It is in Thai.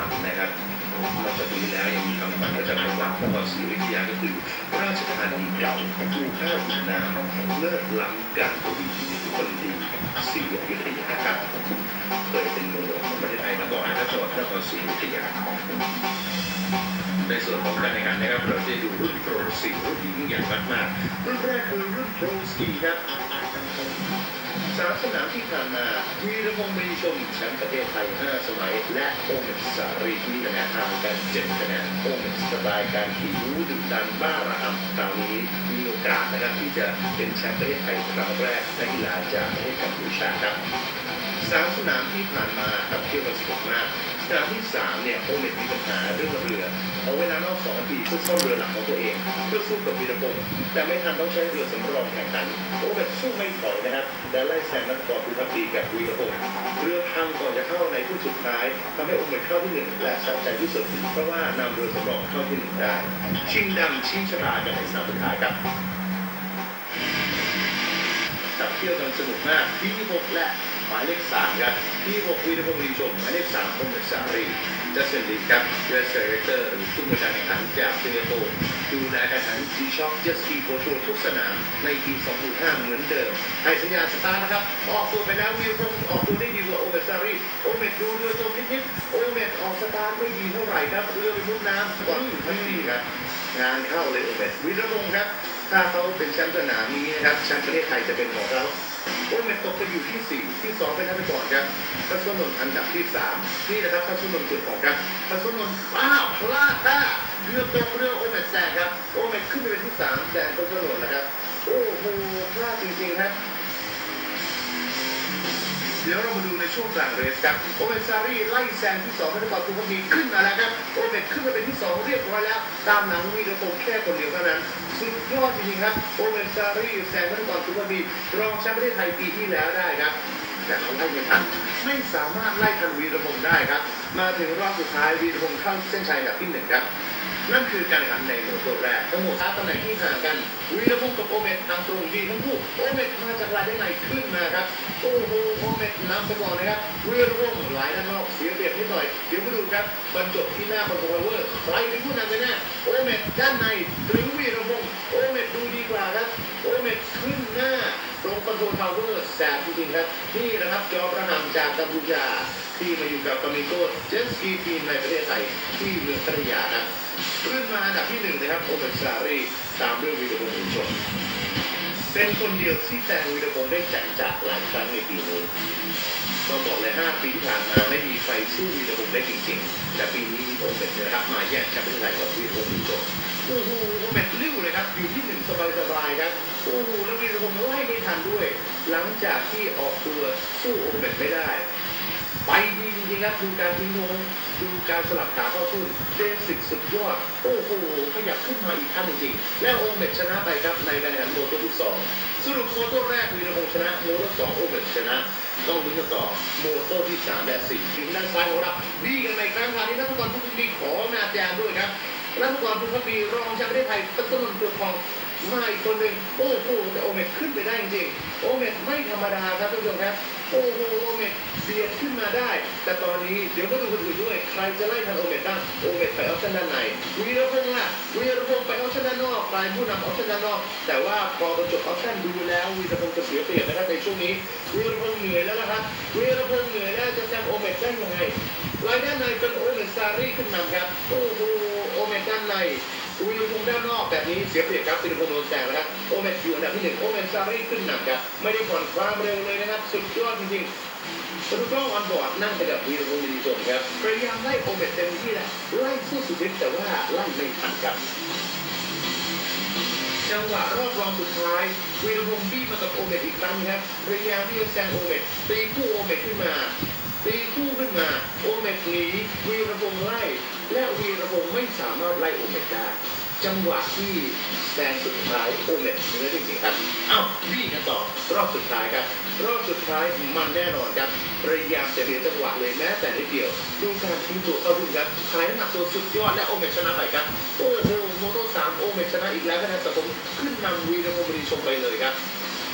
ฝันนะครับนอกจากนี้แล้วยังมีคำฝันประจำจังหวัดนครศรีอยุธยาก็คือราชธานีเก่าถูกข้าวถูน้ำเลิศล้ำการกวีคนดีศรีอยุธยาครับเคยเป็นเมืองหลวงของประเทศไทยมาก่อนนะครับจังหวัดนครศรีอยุธยาในส่วนของการแข่งขันนะครับเราจะดูรุ่นโปรสี่รุ่นหญิงอย่างมากๆรุ่นแรกคือรุ่นโปรสี่ครับ สามสนามที่ผ่านมาวีรพงศ์มีชมแชมป์ประเทศไทย 5 สมัย และโอเมนสารีมีคะแนนทางกัน7คะแนนโอเมนสไตล์การขี่รู้ดุดันบ้าระห่ำคราวนี้มีโอกาสนะครับที่จะเป็นแชมป์ประเทศไทยครั้งแรกในกีฬาจากประเทศกัมพูชาครับ สามสนามที่ผ่านมาครับเที่ยวกันสนุกมากสนามที่สามเนี่ยโอเมทมีปัญหาเรื่องเรือเอาเวลานอกสองนาทีเพื่อซ่อมเรือหลักของตัวเองเพื่อสู้กับวีรพงศ์แต่ไม่ทันต้องใช้เรือสำรองแข่งขันโอเมทสู้ไม่ถอยนะครับและไล่แซงนักบอลภูพักดีกับวีรพงศ์เรือพังก่อนจะเข้าในคู่สุดท้ายทำให้โอเมทเข้าที่หนึ่งและสะใจที่สุด เพราะว่านำเรือสำรองเข้าที่หนึ่งได้ชิงดำชิงชรากันในสนามสุดท้ายครับขับเที่ยวกันสนุกมากที่6และ หมายเลข3ครับที่6วีรพงศ์รีชมหมายเลข3พงศ์สารีจัสตินลีครับเรสเซอร์เตอร์หรือผู้บริการแข่งขันจากสิงคโปร์ดูแลการแข่งขันจีช็อคเจสกีโปรทัวร์ทุกสนามในปี2005เหมือนเดิมให้สัญญาสตาร์นะครับ ออกตัวไปแล้ววีรพงศ์ออกตัวได้ดีกว่าโอเมสซารีโอเมดดูเรือตัวนิดๆโอเมดออกสตาร์ไม่ดีเท่าไหร่ครับเรือไปมุดน้ำก่อนทันทีครับงานเข้าเลยโอเมดวีรพงศ์ครับถ้าเขาเป็นแชมป์สนามนี้นะครับแชมป์ประเทศไทยจะเป็นของเขา โอเมดตกไปอยู่ที่ 4 ที่2เป็นทัพก่อนครับพัชรนนท์อันดับที่ 3 นี่นะครับพัชรนนท์จุดของครับพัชรนนท์อ้าวพลาดนะเรือตกเรือโอเมทแซงครับ โอเมทขึ้นไปเป็นที่ 3แซงพัชรนนท์นะครับ โอ้โหพลาดจริงๆครับ เดี๋ยวเรามาดูในช่วงกลางเรสครับโอเมนซารีไล่แซงที่2ให้กับทุกคนมีขึ้นมาแล้วครับโอเมนขึ้นมาเป็นที่ 2 เรียบร้อยแล้ว ตามหลังวีรพงษ์แค่คนเดียวเท่านั้นสุดยอดจริงๆครับโอเมนซารีแซงให้กับทุกคนมีรองแชมป์ประเทศไทยปีที่แล้วได้ครับ แต่เขาไล่ไม่ทันไม่สามารถไล่ทันวีรพงษ์ได้ครับ มาถึงรอบสุดท้ายวีรพงษ์เข้าเส้นชัยอันดับที่หนึ่งครับนั่นคือการแข่งขันในหมู่ตัวแรกทั้งหมดสาตำแหน่งที่ห่างกันวีรพงศ์กับโอเมตทางตรงดีทั้งคู่โอเมตมาจากลายด้านในขึ้นมาครับโอ้โหโอเมตนำไปก่อนนะครับวีรพงศ์ไหลด้านนอกเสียเปรียบนิดหน่อยเดี๋ยวมาดูครับบรรจบที่หน้าคอนโทรลเวอร์ใครเป็นผู้นำกันแน่โอเมตด้านในหรือวีรพงศ์โอ ริงๆครับนี่นะครับจอประหำจากกัมพูชาที่มาอยู่กับกามิโก้เจสกีทีมในประเทศไทยที่เมืองพัทยานะขึ้นมาอันดับที่หนึ่งนะครับโอเมซารีตามด้วยวีรพงศ์บุญชนเป็นคนเดียวที่แซงวีรพงศ์ได้จัดจากหลายครั้งในปีนี้ต้องบอกเลย5ปีที่ผ่านมาไม่มีใครสู้วีรพงศ์ได้จริงๆ แต่ปีนี้โอเมนนะครับมาแย่งแชมป์ประเทศไทยกับวีรพงศ์บุญชนโอ้โหโอยู่ที่หนึ่งสบายๆครับโอ้โหแล้ววีรพงศ์ไล่ไม่ทันด้วย หลังจากที่ออกตัวสู้โอเมนไม่ได้ ไปดีจริงๆครับดูการทิ้งงงดูการสลับขาเข้าทุ่นเบสิกสุดยอด โอ้โหขยับขึ้นมาอีกขั้นจริงๆและโอเมทชนะไปครับในการแข่งขันโมโตที่สองสรุปโมโตแรกวีรพงษ์ชนะโมโตสองโอเมทชนะต้องลุ้นกันต่อโมโตที่สามและสี่ทีมด้านซ้ายของเราดีกันในครั้งคราวนี้นักฟุตบอลทุกทีขอหน้าแจมด้วยครับ นักฟุตบอลทุกทีรองชมป์ประเทศไทยต้นต้นตัวทองมาอีกคนหนึ่งโอ้โหแต่โอเมทขึ้นไปได้จริงโอเมทไม่ธรรมดาครับทุกท่านครับโอ้โหโอเมทเบียดขึ้นมาได้ แต่ตอนนี้เดี๋ยวก็ดูคนอื่นด้วย ใครจะไล่ทันโอเมทบ้างโอเมทไปออปชั่นด้านในวีรพงษ์ล่ะวีรพงษ์ไปออปชั่นด้านนอกปลายผู้นำออปชั่นด้านนอก แต่ว่าพอจบออปชั่นดูแล้ววีรพงษ์จะเสียเปรียบนะครับในช่วงนี้วีรพงษ์เหนื่อยแล้วนะครับวีรพงษ์เหนื่อยแล้วจะแซงโอเมทได้ยังไงรายด้านในเป็นโอเมทซารีขึ้นนำครับโอ้โห อเมทด้านในวีรพงด้านนอกแบบนี้เสียเปรียบครับวีรพงษ์โดนแซงนะครับโอเมนอยู่อันดับที่หนึ่งโอเมนซารีขึ้นหนำครับไม่ได้ผ่อนความเร็วเลยนะครับสุดยอดจริงๆสรุปกล้องออนบอร์ดนั่งไปกับวีรพงษ์ดีชมครับพยายามไล่โอเมนเต็มที่แล้วไล่สู้สุดฤทธิ์แต่ว่าไล่ไม่ทันครับจังหวะรอบรองสุดท้ายวีรพงษ์บี้มากับโอเมตอีกครั้งครับพยายามที่จะแซงโอเมตตีคู่โอเมตขึ้นมาตีคู่ขึ้นมา โอเมตหนีวีรพงษ์ไล่ และวีรพงษ์ไม่สามารถไล่โอเมตได้จังหวะที่แซงสุดท้ายโอเมตเหนือจริงๆครับอ้าบี้กันต่อรอบสุดท้ายครับ รอบสุดท้ายมันแน่นอนครับพยายามจะเรียนจังหวะเลยแม้แต่นิดเดียว ดูการทิ้งตัวเข้าดุนครับขายน้ำหนักตัวสุดยอดและโอเมตชนะไปครับโอ้โหโมโตสามโอเมตชนะอีกแล้วคะแนนสะสมขึ้นนำวีรพงศ์บรีชมไปเลยครับ